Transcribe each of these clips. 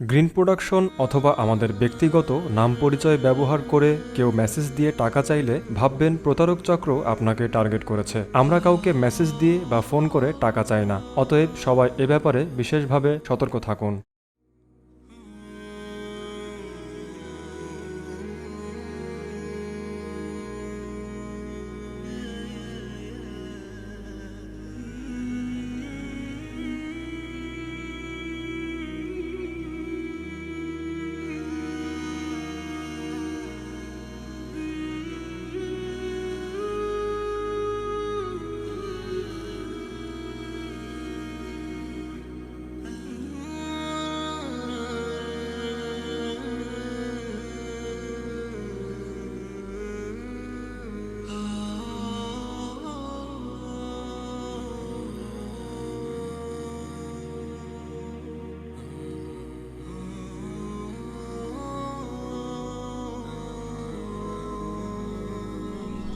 Green production অথবা আমাদের ব্যক্তিগত নাম পরিচয় ব্যবহার করে কেউ মেসেজ দিয়ে টাকা চাইলে ভাববেন প্রতারক চক্র আপনাকে টার্গেট করেছে। আমরা কাউকে মেসেজ দিয়ে বা ফোন করে টাকা চাই না। অতএব সবাই এ ব্যাপারে বিশেষভাবে সতর্ক থাকুন।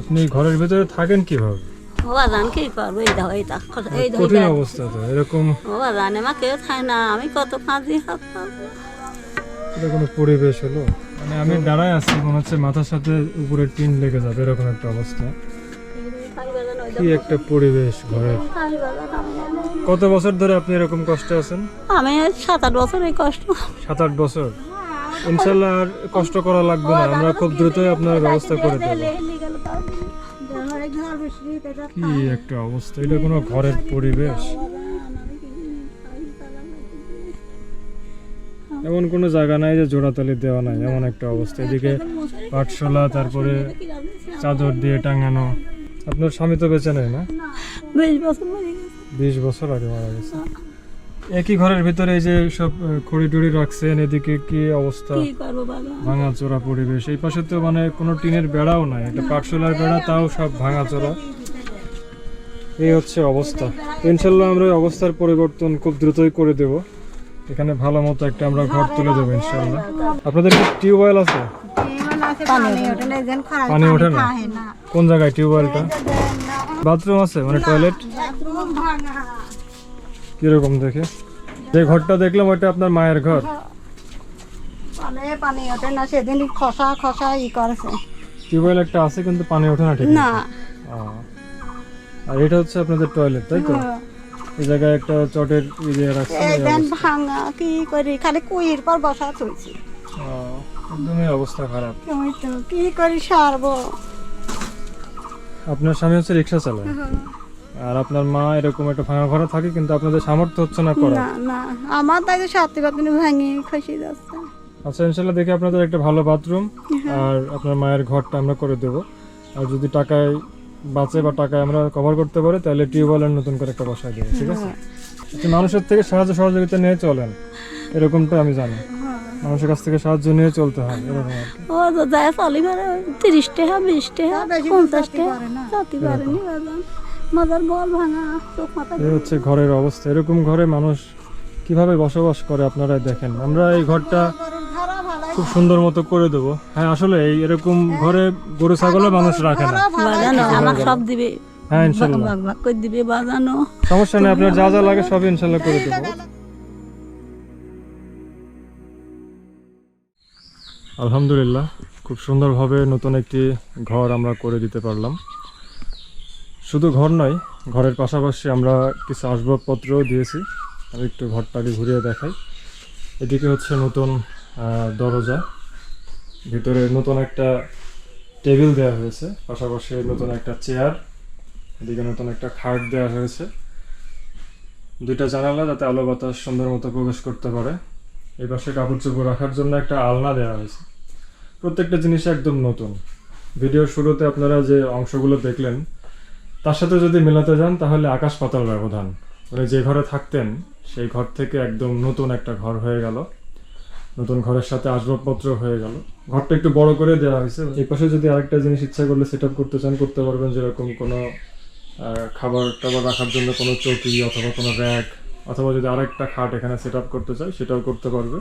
আপনি ঘরের ভিতরে থাকেন কীভাবে? বাবা জান কি করব? এই দাও এই দাও এই দাও কঠিন অবস্থা তো এরকম বাবা জানে মা কেউ থাকে না আমি কত কাঁদি হাত এটা কোনো পরিবেশ হলো? মানে আমি দাঁড়ায় আছি মনে হচ্ছে মাথার সাথে উপরে টিন লেগে যাবে এরকম একটা অবস্থা। কি একটা পরিবেশ ঘরের। কত বছর ধরে আপনি এরকম কষ্টে আছেন? আমি সাত আট বছর এই কষ্ট। সাত আট বছর? ইনশাল্লাহ আর কষ্ট করা লাগবে না আমরা খুব দ্রুতই আপনার ব্যবস্থা করে দেবো। কি একটা অবস্থা? এটা কোনো ঘরের পরিবেশ? এমন কোনো জায়গা নাই যে জোড়াতালি দেওয়া নাই এমন একটা অবস্থা। এদিকে পাটশোলা তারপরে চাদর দিয়ে টাঙানো। আপনার স্বামী তো বেঁচে নেই না? বিশ বছর বিশ বছর আগে মারা গেছে। একই ঘরের ভিতরে এই যে সব খড়ি টড়ি রাখছেন এদিকে কি অবস্থা? কি করব বাবা? ভাঙা চোরা পরিবেশ। এই পাশে তো মানে কোনো টিনের বেড়াও নাই একটা পাটশোলার বেড়া তাও সব ভাঙা চোরা এই হচ্ছে অবস্থা। ইনশাল্লাহ আমরা এই অবস্থার পরিবর্তন খুব দ্রুতই করে দেব। এখানে ভালো মতো একটা আমরা ঘর তুলে দেবো ইনশাল্লাহ আপনাদের কি টিউবওয়েল আছে? পানি ওঠে না কোন জায়গায় টিউবওয়েলটা বাথরুম আছে মানে টয়লেট? কীরকম দেখে? যে ঘরটা দেখলাম ওইটা আপনার মায়ের ঘর। পানি পানি ওঠে না সেদিন খসা খসা ই করেছে। টিউবওয়েল একটা আছে কিন্তু পানি ওঠে না ঠিক না। আর এটা হচ্ছে আপনাদের টয়লেট তাই তো? এই জায়গায় একটা চটের ই দিয়ে রাখছেন এই এই দেন ভাঙা কি করি খালি কুইর পর বসা চলছি। একদমই অবস্থা খারাপ। ওই তো কি করি সারবো। আপনার স্বামী হচ্ছে রিক্সা চালায়? আর আপনার মা এরকম একটা ভাঙা ঘরে থাকে কিন্তু আপনাদের সামর্থ্য হচ্ছে না করা না না আমার তাই তো সাথে কথা ভাঙি খসি যাচ্ছে। আচ্ছা ইনশাল্লাহ দেখি আপনাদের একটা ভালো বাথরুম আর আপনার মায়ের ঘরটা আমরা করে দেব। আর যদি টাকায় বাঁচে বা টাকায় আমরা কভার করতে পারি তাহলে টিউবওয়েলের নতুন করে একটা বসায় দেবো ঠিক আছে? আপনি মানুষের থেকে সাহায্য সহযোগিতা নিয়ে চলেন এরকমটা আমি জানি। মানুষের কাছ থেকে সাহায্য নিয়ে চলতে হয় এরকম আর। ও তো যায় চলি পারে তিরিশ টাকা বিশ টাকা পঞ্চাশ টাকা মাজার ভাঙা চোখ মাথা এই হচ্ছে ঘরের অবস্থা। এরকম ঘরে মানুষ কীভাবে বসবাস করে আপনারা দেখেন। আমরা এই ঘরটা খুব সুন্দর মতো করে দেবো। হ্যাঁ আসলে এই এরকম ঘরে গরু ছাগলও মানুষ রাখে না। বাজানো আমার সব দিবে। হ্যাঁ ইনশাল্লাহ। ভাগ ভাগ করে দিবে বাজানো। সমস্যা নেই আপনার যা যা লাগে সব ইনশাল্লাহ করে দেবো। আলহামদুলিল্লাহ খুব সুন্দরভাবে নতুন একটি ঘর আমরা করে দিতে পারলাম। শুধু ঘর নয়, ঘরের পাশাপাশি আমরা কিছু আসবাবপত্রও দিয়েছি। আমি একটু ঘরটাকে ঘুরিয়ে দেখাই। এদিকে হচ্ছে নতুন দরজা। ভিতরে নতুন একটা টেবিল দেওয়া হয়েছে। পাশাপাশি নতুন একটা চেয়ার, এদিকে নতুন একটা খাট দেওয়া হয়েছে। দুইটা জানালা যাতে আলো বাতাস সুন্দর মতো প্রবেশ করতে পারে। এই পাশে কাপড় চোপড় রাখার জন্য একটা আলনা দেওয়া হয়েছে। প্রত্যেকটা জিনিস একদম নতুন। ভিডিওর শুরুতে আপনারা যে অংশগুলো দেখলেন তার সাথে যদি মেলাতে যান, তাহলে আকাশ পাতাল ব্যবধান। মানে যে ঘরে থাকতেন, সেই ঘর থেকে একদম নতুন একটা ঘর হয়ে গেল। নতুন ঘরের সাথে আসবাবপত্র হয়ে গেল। ঘরটা একটু বড় করে দেওয়া হয়েছে। এই পাশে যদি আরেকটা জিনিস ইচ্ছা করলে সেট করতে চান, করতে পারবেন যেরকম কোনো খাবার টাবার রাখার জন্য কোনো চৌকি অথবা কোনো র্যাক অথবা যদি আরেকটা খাট এখানে সেট করতে চাই সেটাও করতে পারবে।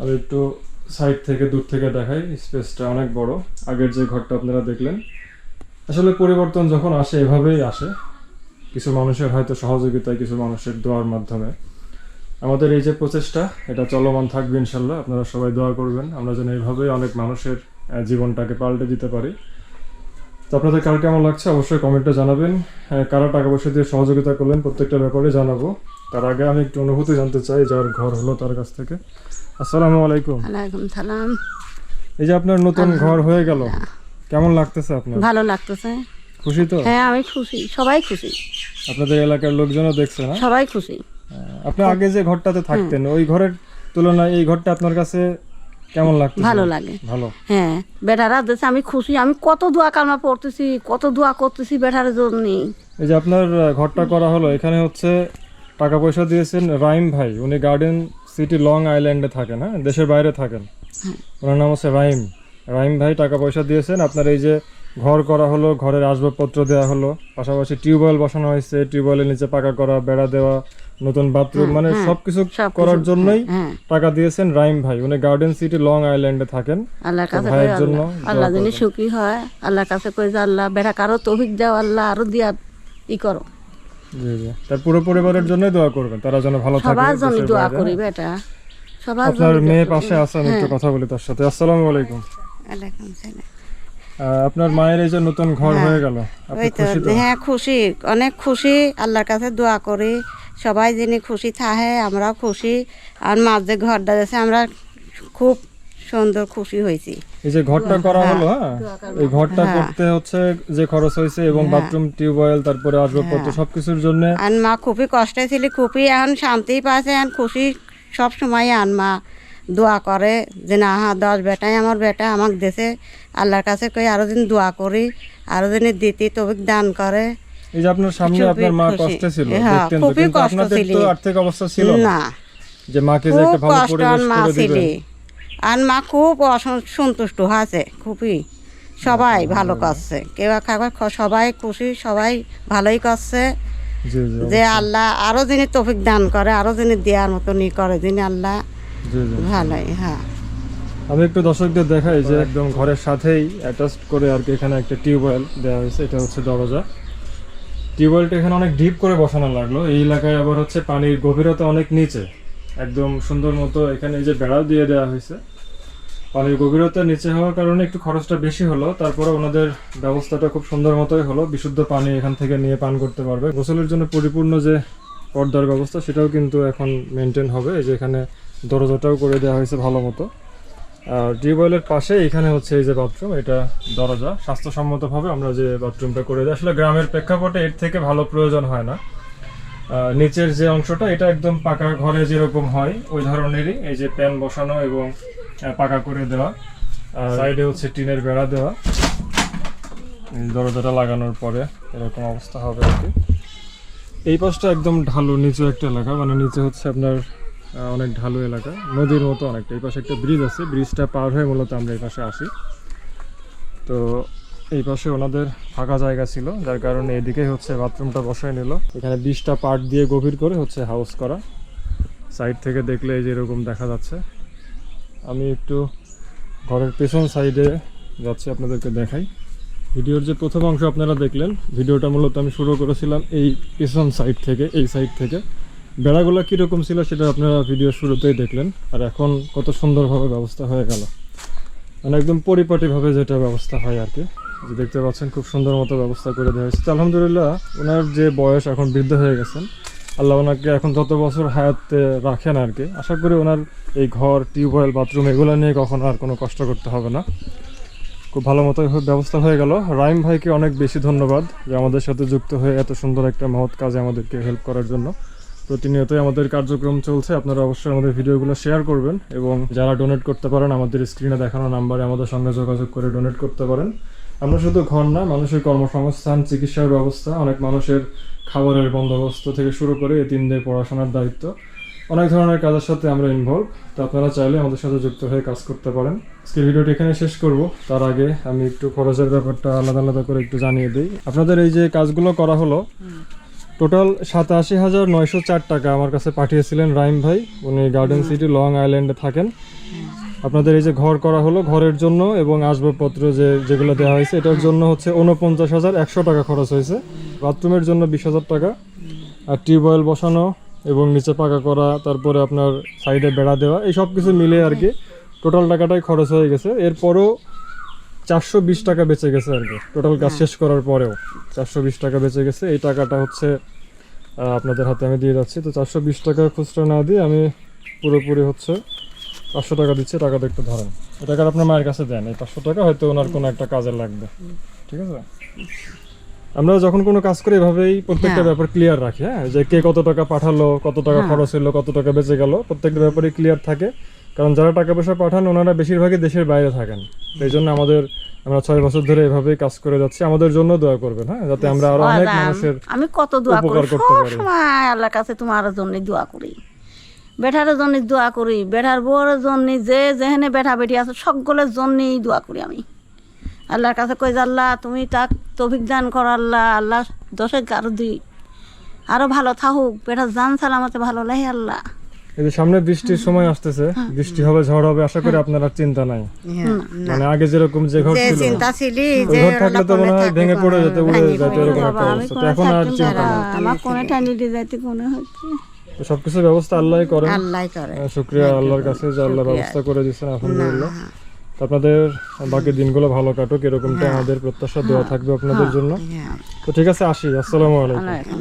আমি একটু সাইড থেকে দূর থেকে দেখাই স্পেসটা অনেক বড়। আগের যে ঘরটা আপনারা দেখলেন আসলে পরিবর্তন যখন আসে এভাবেই আসে। কিছু মানুষের হয়তো সহযোগিতায় কিছু মানুষের দোয়ার মাধ্যমে। আমাদের এই যে প্রচেষ্টা এটা চলমান থাকবে ইনশাল্লাহ। আপনারা সবাই দোয়া করবেন। আমরা যেন এইভাবেই অনেক মানুষের জীবনটাকে পাল্টে দিতে পারি। তো আপনাদের কার কেমন লাগছে? অবশ্যই কমেন্টে জানাবেন। কারা টাকা পয়সা দিয়ে সহযোগিতা করলেন প্রত্যেকটা ব্যাপারে জানাব। তার আগে আমি একটু অনুভূতি জানতে চাই যার ঘর হলো তার কাছ থেকে। আসসালামু আলাইকুম। সালাম। এই যে আপনার নতুন ঘর হয়ে গেল। কেমন লাগতেছে আপনার? ভালো লাগতেছে। খুশি তো? হ্যাঁ আমি খুশি। সবাই খুশি। আপনাদের এলাকার লোকজনও দেখছে না? সবাই খুশি। আপনি আগে যে ঘরটাতে থাকতেন ওই ঘরের তুলনায় এই ঘরটা আপনার কাছে কেমন লাগছে ভালো লাগে। ভালো। হ্যাঁ বেটারা দিচ্ছে আমি খুশি। আমি কত দোয়া কালমা পড়তেছি কত দোয়া করতেছি বেটার জন্য। এই যে আপনার ঘরটা করা হলো এখানে হচ্ছে টাকা পয়সা দিয়েছেন রাইম ভাই। উনি গার্ডেন সিটি লং আইল্যান্ডে থাকেন হ্যাঁ? দেশের বাইরে থাকেন। ওনার নাম হচ্ছে রাইম। রাইম ভাই টাকা পয়সা দিয়েছেন আপনার এই যে ঘর করা হলো ঘরের আসবাবপত্র দেওয়া হলো পাশাপাশি টিউবওয়েল বসানো হয়েছে টিউবওয়েলের নিচে পাকা করা বেড়া দেওয়া নতুন বাথরুম মানে সবকিছু করার জন্যই হ্যাঁ টাকা দিয়েছেন রাইম ভাই। উনি গার্ডেন সিটি লং আইল্যান্ডে থাকেন। আল্লাহর কাছে ভাইয়ের জন্য আল্লাহ যিনি সুখী হয় আল্লাহর কাছে কই যে আল্লাহ বেটা কারও তৌফিক দাও আল্লাহ আরও দিয়া ই করো। জি জি। তার পুরো পরিবারের জন্যই দোয়া করবেন তারা যেন ভালো থাকে সবার জন্য দোয়া করি বেটা সবার আপনার জন্য মেয়ে পাশে আছে আমি একটু কথা বলি তার সাথে। আসসালামু আলাইকুম। সালাম আপনার মায়ের এই যে নতুন ঘর হয়ে গেল খুশি তো? হ্যাঁ খুশি অনেক খুশি আল্লাহর কাছে দোয়া করি। সবাই যিনি খুশি থাকে আমরাও খুশি। আর মাঝে যে ঘরটা আছে আমরা খুব সুন্দর খুশি হয়েছি। এই যে ঘরটা করা হলো হ্যাঁ? এই ঘরটা করতে হচ্ছে যে খরচ হয়েছে এবং বাথরুম টিউবওয়েল তারপরে আসবাবপত্র সবকিছুর জন্য আর মা খুবই কষ্টে ছিল খুবই এখন শান্তি পাচ্ছে এখন খুশি সব সময় আন মা দোয়া করে যে না হ্যাঁ দশ বেটাই আমার বেটা আমাকে দেশে আল্লাহর কাছে কই আরও দিন দোয়া করি আরও দিন দিতে তবিক দান করে। এই যে আপনার সামনে আপনার মা কষ্টে ছিল হ্যাঁ, দেখতেন তো কিন্তু আপনাদের তো আর্থিক অবস্থা ছিল না। যে মাকে যে একটা ভালো পরিবেশ আর মা করে দিবেন। আর মা খুব সন্তুষ্ট হয়েছে খুবই। সবাই ভালো করছে। কেউ খাবার সবাই খুশি সবাই ভালোই করছে। যে আল্লাহ আরও যিনি তফিক দান করে আরও যিনি দেওয়ার মতনই করে যিনি আল্লাহ ভালোই হ্যাঁ। আমি একটু দর্শকদের দেখাই যে একদম ঘরের সাথেই অ্যাটাচ করে আর কি এখানে একটা টিউবওয়েল দেওয়া হয়েছে এটা হচ্ছে দরজা। টিউবওয়েলটা এখানে অনেক ডিপ করে বসানো লাগল। এই এলাকায় আবার হচ্ছে পানির গভীরতা অনেক নিচে। একদম সুন্দর মতো এখানে এই যে বেড়াও দিয়ে দেওয়া হয়েছে। পানির গভীরতা নিচে হওয়ার কারণে একটু খরচটা বেশি হলো তারপরে ওনাদের ব্যবস্থাটা খুব সুন্দর মতোই হলো। বিশুদ্ধ পানি এখান থেকে নিয়ে পান করতে পারবে। গোসলের জন্য পরিপূর্ণ যে পর্দার ব্যবস্থা সেটাও কিন্তু এখন মেনটেন হবে। এই যে এখানে দরজাটাও করে দেওয়া হয়েছে ভালো মতো। আর টিউবওয়েলের পাশে এখানে হচ্ছে এই যে বাথরুম, এটা দরজা। স্বাস্থ্যসম্মতভাবে আমরা যে বাথরুমটা করে দিই আসলে গ্রামের প্রেক্ষাপটে এর থেকে ভালো প্রয়োজন হয় না। নিচের যে অংশটা, এটা একদম পাকা ঘরে যেরকম হয়, ওই ধরনেরই। এই যে প্যান বসানো এবং পাকা করে দেওয়া। সাইডে হচ্ছে টিনের বেড়া দেওয়া। দরজাটা লাগানোর পরে এরকম অবস্থা হবে আর কি। এই পাশটা একদম ঢালু, নিচু একটা এলাকা। মানে নিচে হচ্ছে আপনার অনেক ঢালু এলাকা, নদীর মতো অনেকটা। এই পাশে একটা ব্রিজ আছে ব্রিজটা পার হয়ে মূলত আমরা এই পাশে আসি। তো এই পাশে ওনাদের ফাঁকা জায়গা ছিল, যার কারণে এদিকেই হচ্ছে বাথরুমটা বসায় নিল। এখানে বিশটা পার্ট দিয়ে গভীর করে হচ্ছে হাউস করা। সাইড থেকে দেখলে এই যে এরকম দেখা যাচ্ছে। আমি একটু ঘরের পেছন সাইডে যাচ্ছি, আপনাদেরকে দেখাই। ভিডিওর যে প্রথম অংশ আপনারা দেখলেন, ভিডিওটা মূলত আমি শুরু করেছিলাম এই পেছন সাইড থেকে, এই সাইড থেকে। বেড়াগুলো কীরকম ছিল সেটা আপনারা ভিডিও শুরুতেই দেখলেন, আর এখন কত সুন্দরভাবে ব্যবস্থা হয়ে গেল। মানে একদম পরিপাটিভাবে যেটা ব্যবস্থা হয় আর কি। যে দেখতে পাচ্ছেন খুব সুন্দর মতো ব্যবস্থা করে দেওয়া হয়েছে। আলহামদুলিল্লাহ, ওনার যে বয়স এখন বৃদ্ধ হয়ে গেছেন, আল্লাহ ওনাকে এখন যত বছর হায়াতে রাখেন আর কি, আশা করি ওনার এই ঘর টিউবওয়েল বাথরুম, এগুলো নিয়ে কখনো আর কোনো কষ্ট করতে হবে না। খুব ভালো মতো ব্যবস্থা হয়ে গেল। রাইম ভাইকে অনেক বেশি ধন্যবাদ যে আমাদের সাথে যুক্ত হয়ে এত সুন্দর একটা মহৎ কাজে আমাদেরকে হেল্প করার জন্য। প্রতিনিয়তই আমাদের কার্যক্রম চলছে, আপনারা অবশ্যই আমাদের ভিডিওগুলো শেয়ার করবেন এবং যারা ডোনেট করতে পারেন, আমাদের স্ক্রিনে দেখানো নাম্বারে আমাদের সঙ্গে যোগাযোগ করে ডোনেট করতে পারেন। আমরা শুধু ঘর না, মানুষের কর্মসংস্থান, চিকিৎসার ব্যবস্থা, অনেক মানুষের খাবারের বন্দোবস্ত থেকে শুরু করে এতিমদের পড়াশোনার দায়িত্ব। অনেক ধরনের কাজের সাথে আমরা ইনভলভ তো আপনারা চাইলে আমাদের সাথে যুক্ত হয়ে কাজ করতে পারেন। আজকের ভিডিওটি এখানে শেষ করব, তার আগে আমি একটু খরচের ব্যাপারটা আলাদা আলাদা করে একটু জানিয়ে দিই। আপনাদের এই যে কাজগুলো করা হলো টোটাল সাতাশি হাজার নয়শো চার টাকা আমার কাছে পাঠিয়েছিলেন রাইম ভাই। উনি গার্ডেন সিটি লং আইল্যান্ডে থাকেন। আপনাদের এই যে ঘর করা হলো ঘরের জন্য এবং আসবাবপত্র যে যেগুলো দেওয়া হয়েছে এটার জন্য হচ্ছে উনপঞ্চাশ হাজার একশো টাকা খরচ হয়েছে। বাথরুমের জন্য বিশ হাজার টাকা আর টিউবওয়েল বসানো এবং নিচে পাকা করা তারপরে আপনার সাইডে বেড়া দেওয়া এই সব কিছু মিলে আর কি টোটাল টাকাটাই খরচ হয়ে গেছে। এরপরও চারশো বিশ টাকা বেঁচে গেছে আর কি। টোটাল কাজ শেষ করার পরেও চারশো বিশ টাকা বেঁচে গেছে। এই টাকাটা হচ্ছে আপনাদের হাতে আমি দিয়ে যাচ্ছি। তো চারশো বিশ টাকা খুচরা না দিয়ে আমি পুরোপুরি হচ্ছে পাঁচশো টাকা দিচ্ছি। টাকাটা একটু ধরেন। এই টাকাটা আপনার মায়ের কাছে দেন। এই পাঁচশো টাকা হয়তো ওনার কোনো একটা কাজে লাগবে। ঠিক আছে? আমরা যখন কোনো কাজ করি এভাবেই প্রত্যেকটা হ্যাঁ। ব্যাপার ক্লিয়ার রাখি হ্যাঁ? যে কে কত টাকা পাঠালো কত টাকা খরচ হলো কত টাকা বেঁচে গেল প্রত্যেকটা ব্যাপারে ক্লিয়ার থাকে। কারণ যারা টাকা পয়সা পাঠান ওনারা বেশিরভাগই দেশের বাইরে থাকেন। এই জন্য আমাদের আমরা ছয় বছর ধরে এভাবে কাজ করে যাচ্ছি। আমাদের জন্য দোয়া করবেন হ্যাঁ? যাতে আমরা আরও অনেক মানুষের আমি কত দোয়া করি। উপকার সব সময় আল্লাহর কাছে তোমার জন্য দোয়া করি। বেটার জন্য দোয়া করি। বেটার বউর জন্য যে যেখানে বেটা বেটি আছে সকলের জন্যই দোয়া করি আমি। আল্লাহর কাছে কই যে আল্লাহ তুমি তাক তভিক দান কর আল্লাহ আল্লাহ দশে আরও দিই। আরও ভালো থাকুক। বেটা জান সালামতে ভালো লাগে আল্লাহ। এই যে সামনে বৃষ্টির সময় আসতেছে হ্যাঁ। বৃষ্টি হবে ঝড় হবে আশা করি আপনার আর চিন্তা নাই। হ্যাঁ, মানে আগে যেরকম যে ঘর ছিল চিন্তা ছিলি যে ঘর থাকলে তো মনে হয় ভেঙে পড়ে যেতে উড়ে যেতে এরকম একটা অবস্থা। তো এখন আর চিন্তা না। নেই। আমার কোনে টানি দিয়ে যাইতে কোনে হচ্ছে। তো সবকিছু ব্যবস্থা আল্লাহ করেন। আল্লাহ করে। শুক্রিয়া আল্লাহর কাছে যে আল্লাহ ব্যবস্থা করে দিচ্ছেন আলহামদুলিল্লাহ। তো আপনাদের বাকি দিনগুলো ভালো কাটুক এরকমটা আমাদের প্রত্যাশা দেওয়া থাকবে আপনাদের জন্য। হ্যাঁ। তো ঠিক আছে আসি। আসসালামু আলাইকুম।